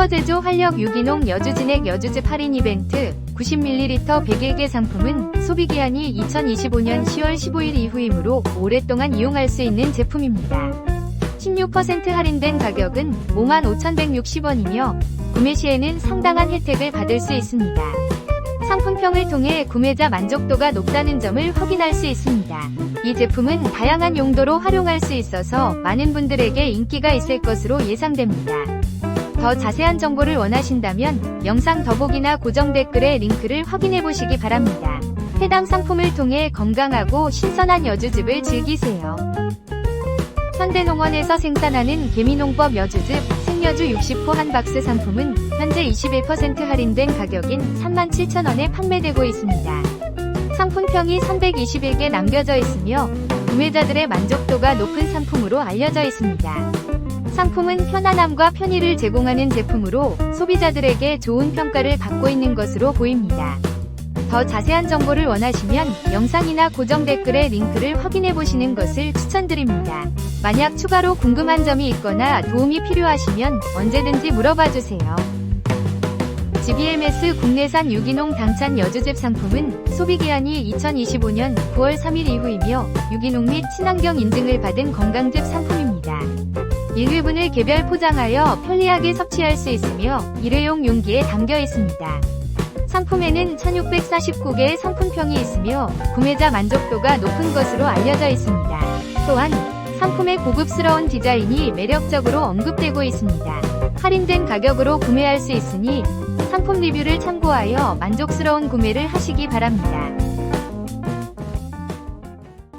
특허제조 활력 유기농 여주진액 여주즙 할인 이벤트 90ml 100개 상품은 소비기한이 2025년 10월 15일 이후이므로 오랫동안 이용할 수 있는 제품입니다. 16% 할인된 가격은 55,160원이며 구매 시에는 상당한 혜택을 받을 수 있습니다. 상품평을 통해 구매자 만족도가 높다는 점을 확인할 수 있습니다. 이 제품은 다양한 용도로 활용할 수 있어서 많은 분들에게 인기가 있을 것으로 예상됩니다. 더 자세한 정보를 원하신다면 영상 더보기나 고정 댓글의 링크를 확인해 보시기 바랍니다. 해당 상품을 통해 건강하고 신선한 여주즙을 즐기세요. 현대농원에서 생산하는 개미농법 여주즙 생여주 60호 한 박스 상품은 현재 21% 할인된 가격인 37,000원에 판매되고 있습니다. 상품평이 321개 남겨져 있으며 구매자들의 만족도가 높은 상품으로 알려져 있습니다. 상품은 편안함과 편의를 제공하는 제품으로 소비자들에게 좋은 평가를 받고 있는 것으로 보입니다. 더 자세한 정보를 원하시면 영상이나 고정 댓글의 링크를 확인해 보시는 것을 추천드립니다. 만약 추가로 궁금한 점이 있거나 도움이 필요하시면 언제든지 물어봐 주세요. GBMS 국내산 유기농 당찬 여주즙 상품은 소비기한이 2025년 9월 3일 이후이며 유기농 및 친환경 인증을 받은 건강즙 상품입니다. 일회분을 개별 포장하여 편리하게 섭취할 수 있으며 일회용 용기에 담겨 있습니다. 상품에는 1649개의 상품평이 있으며 구매자 만족도가 높은 것으로 알려져 있습니다. 또한 상품의 고급스러운 디자인이 매력적으로 언급되고 있습니다. 할인된 가격으로 구매할 수 있으니 상품 리뷰를 참고하여 만족스러운 구매를 하시기 바랍니다.